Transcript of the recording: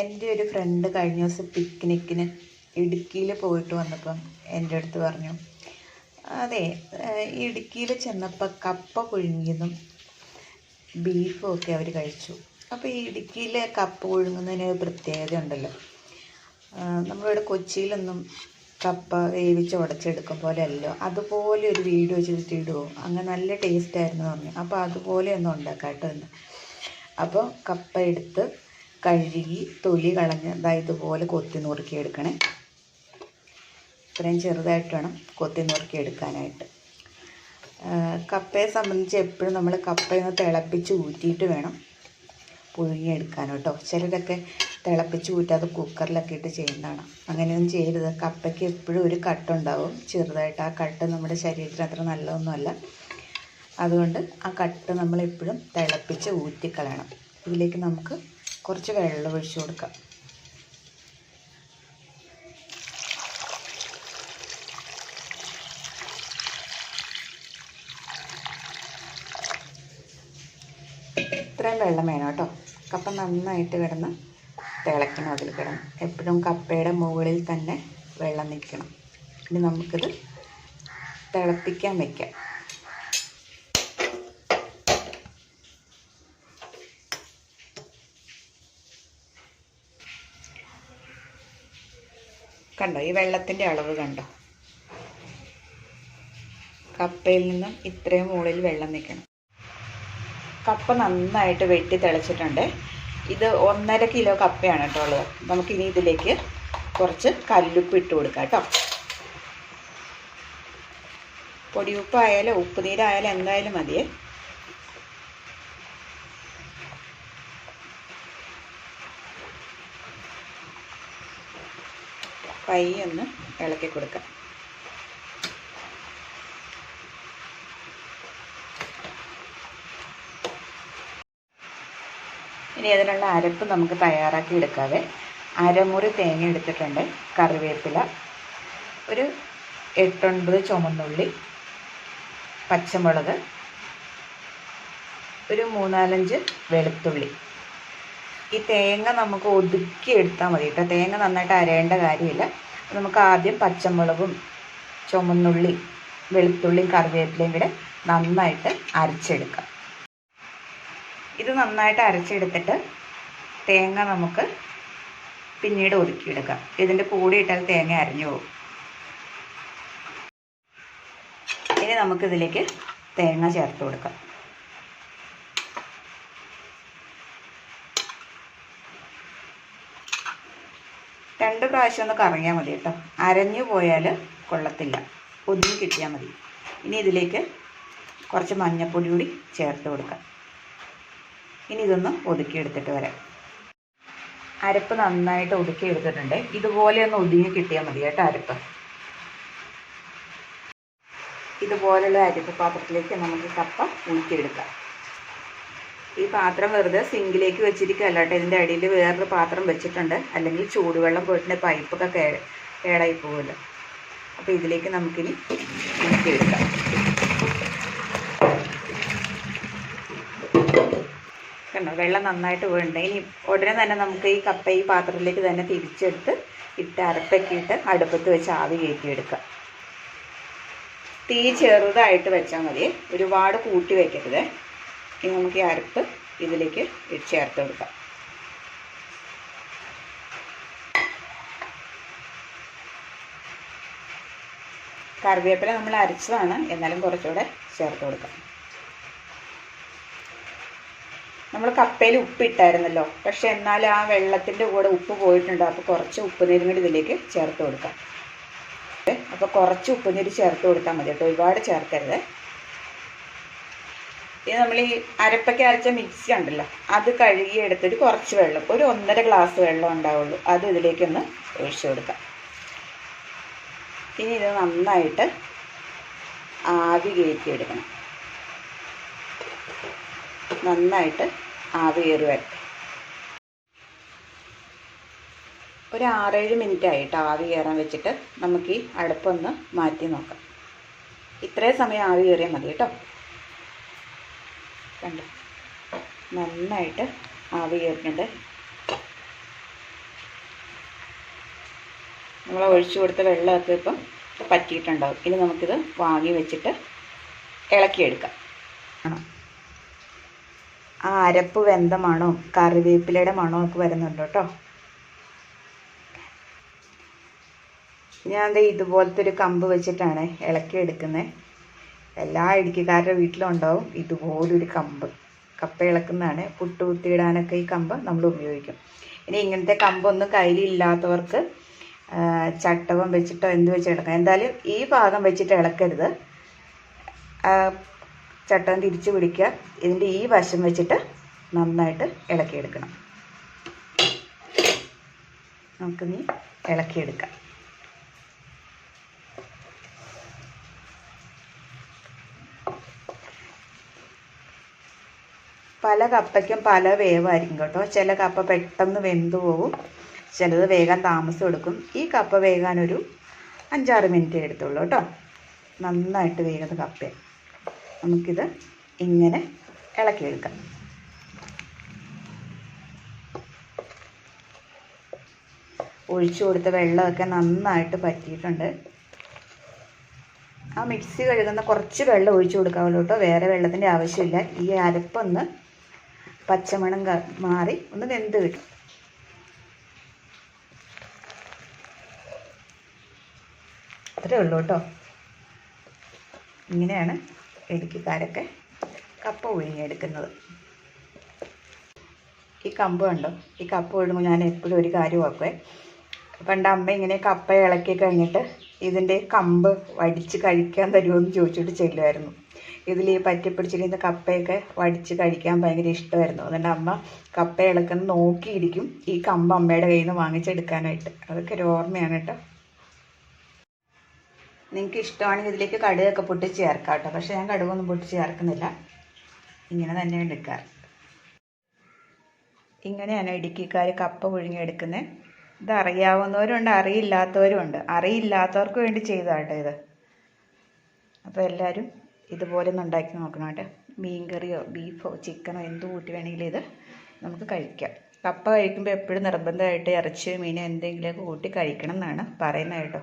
എന്റെ ഒരു ഫ്രണ്ട് കഴിഞ്ഞ ദിവസം പിക്നിക്കിന് ഇടുക്കിയിൽ പോയിട്ട് വന്നപ്പം എന്റെ അടുത്ത് പറഞ്ഞു അതെ ഇടുക്കിയിൽ ചെന്നപ്പോൾ കപ്പ പുഴുങ്ങിയതും ബീഫും ഒക്കെ അവർ കഴിച്ചു. അപ്പോൾ ഈ ഇടുക്കിയിലെ കപ്പ പുഴുങ്ങുന്നതിന് ഒരു പ്രത്യേകത ഉണ്ടല്ലോ. നമ്മളിവിടെ കൊച്ചിയിലൊന്നും കപ്പ വേവിച്ച് ഉടച്ചെടുക്കും പോലെ അല്ലല്ലോ അതുപോലെ ഒരു വീഡിയോ വെച്ചിട്ട് ഇടുമോ അങ്ങനെ നല്ല ടേസ്റ്റ് ആയിരുന്നു പറഞ്ഞു. അപ്പോൾ അതുപോലെ ഒന്ന് ഉണ്ടാക്കാം കേട്ടോ എന്ന്. അപ്പോൾ കപ്പ എടുത്ത് കഴുകി തൊലി കളഞ്ഞ് ദാ ഇതുപോലെ കൊത്തി നുറുക്കി എടുക്കണേ ഇത്രയും ചെറുതായിട്ട് വേണം കൊത്തി നുറുക്കി എടുക്കാനായിട്ട് കപ്പയെ സംബന്ധിച്ച് എപ്പോഴും നമ്മൾ കപ്പയൊന്ന് തിളപ്പിച്ച് ഊറ്റിയിട്ട് വേണം പുഴുങ്ങിയെടുക്കാൻ കേട്ടോ ചിലരൊക്കെ തിളപ്പിച്ച് ഊറ്റാതെ കുക്കറിലൊക്കെ ഇട്ട് ചെയ്യുന്നതാണ്. അങ്ങനെയൊന്നും ചെയ്യരുത്. കപ്പയ്ക്ക് എപ്പോഴും ഒരു കട്ടുണ്ടാവും. ചെറുതായിട്ട് ആ കട്ട് നമ്മുടെ ശരീരത്തിന് അത്ര നല്ലതൊന്നുമല്ല. അതുകൊണ്ട് ആ കട്ട് നമ്മളെപ്പോഴും തിളപ്പിച്ച് ഊറ്റിക്കളയണം. ഇതിലേക്ക് നമുക്ക് കുറച്ച് വെള്ളം ഒഴിച്ചു കൊടുക്കാം. ഇത്രയും വെള്ളം വേണം കേട്ടോ. കപ്പ നന്നായിട്ട് കിടന്ന് തിളയ്ക്കണം അതിൽ കിടന്ന്. എപ്പോഴും കപ്പയുടെ മുകളിൽ തന്നെ വെള്ളം നിൽക്കണം. ഇനി നമുക്കിത് തിളപ്പിക്കാൻ വയ്ക്കാം കണ്ടോ ഈ വെള്ളത്തിന്റെ അളവ് കണ്ടോ? കപ്പയിൽ നിന്നും ഇത്രയും മുകളിൽ വെള്ളം നിൽക്കണം. കപ്പ നന്നായിട്ട് വെട്ടി തിളച്ചിട്ടുണ്ട്. ഇത് ഒന്നര കിലോ കപ്പയാണ് കേട്ടോ ഉള്ളത്. നമുക്കിനി ഇതിലേക്ക് കുറച്ച് കല്ലുപ്പ് ഇട്ട് കൊടുക്കാം കേട്ടോ. പൊടിയുപ്പായാലും ഉപ്പ് നീരായാലും എന്തായാലും മതിയേ. പയ്യൊന്ന് ഇളക്കി കൊടുക്കാം. ഇനി അതിനുള്ള അരപ്പ് നമുക്ക് തയ്യാറാക്കി എടുക്കാതെ അരമുറി തേങ്ങ എടുത്തിട്ടുണ്ട് കറിവേപ്പില ഒരു എട്ടൊൻപത് ചുമന്നുള്ളി പച്ചമുളക് ഒരു മൂന്നാലഞ്ച് വെളുത്തുള്ളി. ഈ തേങ്ങ നമുക്ക് ഒതുക്കി എടുത്താൽ മതി കേട്ടോ തേങ്ങ നന്നായിട്ട് അരയേണ്ട കാര്യമില്ല. നമുക്ക് ആദ്യം പച്ചമുളകും ചുമന്നുള്ളി വെളുത്തുള്ളിയും കറിവേപ്പിലയും കൂടെ നന്നായിട്ട് അരച്ചെടുക്കാം. ഇത് നന്നായിട്ട് അരച്ചെടുത്തിട്ട് തേങ്ങ നമുക്ക് പിന്നീട് ഒതുക്കിയെടുക്കാം. ഇതിന്റെ കൂടെ ഇട്ടാൽ തേങ്ങ അരഞ്ഞു പോകും. ഇനി നമുക്കിതിലേക്ക് തേങ്ങ ചേർത്ത് കൊടുക്കാം. രണ്ട് പ്രാവശ്യം ഒന്ന് കറങ്ങിയാൽ മതി കേട്ടോ. അരഞ്ഞു പോയാൽ കൊള്ളത്തില്ല. ഒതുങ്ങി കിട്ടിയാൽ മതി. ഇനി ഇതിലേക്ക് കുറച്ച് മഞ്ഞൾപ്പൊടി കൂടി ചേർത്ത് കൊടുക്കാം. ഇനി ഇതൊന്ന് ഒതുക്കിയെടുത്തിട്ട് വരാം. അരപ്പ് നന്നായിട്ട് ഒതുക്കി എടുത്തിട്ടുണ്ട്. ഇതുപോലെ ഒന്ന് ഒതുങ്ങി കിട്ടിയാൽ മതി കേട്ടോ അരപ്പ്. ഇതുപോലുള്ള അരപ്പ് പാത്രത്തിലേക്ക് നമുക്ക് കപ്പ ഊറ്റിയെടുക്കാം ഈ പാത്രം വെറുതെ സിങ്കിലേക്ക് വെച്ചിരിക്കുകയല്ല കേട്ടോ. ഇതിന്റെ അടിയിൽ വേറൊരു പാത്രം വെച്ചിട്ടുണ്ട്. അല്ലെങ്കിൽ ചൂടുവെള്ളം പോയിട്ടുണ്ട്. പൈപ്പൊക്കെ കേ കേടായി പോകുമല്ലോ അപ്പോൾ ഇതിലേക്ക് നമുക്കിനി ഊറ്റിയെടുക്കാം കണ്ടോ? വെള്ളം നന്നായിട്ട് വീഴുന്നുണ്ട് ഇനി ഉടനെ തന്നെ നമുക്ക് ഈ കപ്പ ഈ പാത്രത്തിലേക്ക് തന്നെ തിരിച്ചെടുത്ത് ഇട്ട് അരപ്പൊക്കെ അടുപ്പത്ത് വെച്ച് ആവി കയറ്റിയെടുക്കാം. തീ ചെറുതായിട്ട് വെച്ചാൽ മതി. ഒരുപാട് കൂട്ടി വയ്ക്കരുത് ഇനി നമുക്ക് ഈ അരപ്പ് ഇതിലേക്ക് ചേർത്ത് കൊടുക്കാം. കറിവേപ്പില നമ്മൾ അരച്ചതാണ് എന്നാലും കുറച്ചുകൂടെ ചേർത്ത് കൊടുക്കാം. നമ്മൾ കപ്പയിൽ ഉപ്പിട്ടായിരുന്നല്ലോ പക്ഷെ എന്നാൽ ആ വെള്ളത്തിന്റെ കൂടെ ഉപ്പ് പോയിട്ടുണ്ട് അപ്പോൾ കുറച്ച് ഉപ്പ് നീരും കൂടി ഇതിലേക്ക് ചേർത്ത് കൊടുക്കാം. അപ്പോൾ കുറച്ച് ഉപ്പ് നീര് ചേർത്ത് കൊടുത്താൽ മതി കേട്ടോ ഒരുപാട് ചേർക്കരുത്. ഇത് നമ്മൾ ഈ അരപ്പൊക്കെ അരച്ച മിക്സി ഉണ്ടല്ലോ അത് കഴുകി എടുത്തിട്ട് കുറച്ച് വെള്ളം ഒരു ഒന്നര ഗ്ലാസ് വെള്ളം ഉണ്ടാവുള്ളൂ. അത് ഇതിലേക്കൊന്ന് ഒഴിച്ചു കൊടുക്കാം. ഇനി ഇത് നന്നായിട്ട് ആവി കയറ്റി എടുക്കണം നന്നായിട്ട് ആവി കയറി വരട്ടെ. ഒരു ആറേഴ് മിനിറ്റ് ആയിട്ട് ആവി കയറാൻ വെച്ചിട്ട് നമുക്ക് ഈ അടുപ്പൊന്ന് മാറ്റി നോക്കാം. ഇത്രയും സമയം ആവി കയറിയാൽ മതി കേട്ടോ. കണ്ടോ. നന്നായിട്ട് ആവി കയറുന്നുണ്ട് നമ്മൾ ഒഴിച്ചു കൊടുത്ത വെള്ളമൊക്കെ ഇപ്പം പറ്റിയിട്ടുണ്ടാവും. ഇനി നമുക്കിത് വാങ്ങി വെച്ചിട്ട് ഇളക്കിയെടുക്കാം. ആ അരപ്പ് വെന്ത മണോ കറിവേപ്പിലയുടെ മണോ ഒക്കെ വരുന്നുണ്ട് കേട്ടോ. ഞാൻ ഇതുപോലത്തെ ഒരു കമ്പ് വെച്ചിട്ടാണ് ഇളക്കി എടുക്കുന്നത് എല്ലാ ഇടുക്കിക്കാരുടെ വീട്ടിലും ഉണ്ടാവും ഇതുപോലൊരു കമ്പ്. കപ്പ ഇളക്കുന്നതാണ്. പുട്ട് കുത്തിയിടാനൊക്കെ ഈ കമ്പ് നമ്മൾ ഉപയോഗിക്കും. ഇനി ഇങ്ങനത്തെ കമ്പൊന്നും കയ്യിലില്ലാത്തവർക്ക് ചട്ടകം വെച്ചിട്ടോ എന്ത് വെച്ച് ഇളക്കാം എന്തായാലും ഈ ഭാഗം വെച്ചിട്ട് ഇളക്കരുത്. ചട്ടം തിരിച്ച് പിടിക്കുക. ഇതിന്റെ ഈ വശം വെച്ചിട്ട് നന്നായിട്ട് ഇളക്കിയെടുക്കണം. നമുക്കിനി ഇളക്കിയെടുക്കാം. പല കപ്പയ്ക്കും പല വേവായിരിക്കും കേട്ടോ. ചില കപ്പ പെട്ടെന്ന് വെന്തു പോകും ചിലത് വേഗം താമസം എടുക്കും. ഈ കപ്പ വേകാൻ ഒരു അഞ്ചാറ് മിനിറ്റ് എടുത്തുള്ളൂ കേട്ടോ. നന്നായിട്ട് വേകുന്ന കപ്പ നമുക്കിത് ഇങ്ങനെ ഇളക്കിയെടുക്കാം. ഒഴിച്ചു കൊടുത്ത വെള്ളമൊക്കെ നന്നായിട്ട് പറ്റിയിട്ടുണ്ട്. ആ മിക്സി കഴുകുന്ന കുറച്ച് വെള്ളം ഒഴിച്ചു കൊടുക്കാവുള്ളൂ കേട്ടോ. വേറെ വെള്ളത്തിന്റെ ആവശ്യമില്ല. ഈ അരപ്പൊന്ന് പച്ചമണം മാറി ഒന്ന് വെന്ത് കിട്ടും. അത്രേ ഉള്ളൂ കേട്ടോ. ഇങ്ങനെയാണ് ഇടുക്കിക്കാരൊക്കെ കപ്പ പുഴുങ്ങിയെടുക്കുന്നത് ഈ കമ്പ് കണ്ടോ? ഈ കപ്പ ഒഴുകുമ്പോൾ ഞാൻ എപ്പോഴും ഒരു കാര്യം ഓക്കെ പണ്ട് അമ്മ ഇങ്ങനെ കപ്പ ഇളക്കി കഴിഞ്ഞിട്ട് ഇതിന്റെ കമ്പ് വടിച്ച് കഴിക്കാൻ തരുമോ എന്ന് ചോദിച്ചിട്ട് ചെല്ലുമായിരുന്നു ഇതിൽ ഈ പറ്റി പിടിച്ചിരുന്ന കപ്പയൊക്കെ വടിച്ച് കഴിക്കാൻ ഭയങ്കര ഇഷ്ടമായിരുന്നു. അതുകൊണ്ട് അമ്മ കപ്പ ഇളക്കുന്ന നോക്കിയിരിക്കും. ഈ കമ്പ് അമ്മയുടെ കയ്യിൽ നിന്ന് വാങ്ങിച്ചെടുക്കാനായിട്ട്. അതൊക്കെ ഒരു ഓർമ്മയാണ് കേട്ടോ. നിങ്ങൾക്ക് ഇഷ്ടമാണെങ്കിൽ ഇതിലേക്ക് കടുകൊക്കെ പൊട്ടിച്ച് ചേർക്കാം കേട്ടോ. പക്ഷേ ഞാൻ കടുകൊന്നും പൊട്ടിച്ച് ചേർക്കുന്നില്ല. ഇങ്ങനെ തന്നെ എടുക്കാറ്. ഇങ്ങനെയാണ് ഇടുക്കിക്കാർ കപ്പ പുഴുങ്ങിയെടുക്കുന്നത് ഇത് അറിയാവുന്നവരുണ്ട് അറിയില്ലാത്തവരുമുണ്ട് അറിയില്ലാത്തവർക്ക് വേണ്ടി ചെയ്തതാട്ടോ ഇത്. അപ്പോൾ എല്ലാവരും ഇതുപോലെ ഒന്ന് ഉണ്ടാക്കി നോക്കണം കേട്ടോ. മീൻ കറിയോ ബീഫോ ചിക്കനോ എന്ത് കൂട്ടി വേണമെങ്കിലും ഇത് നമുക്ക് കഴിക്കാം. കപ്പ കഴിക്കുമ്പോൾ എപ്പോഴും നിർബന്ധമായിട്ട് ഇറച്ചിയോ മീനോ എന്തെങ്കിലുമൊക്കെ കൂട്ടി കഴിക്കണം എന്നാണ് പറയുന്നത് കേട്ടോ.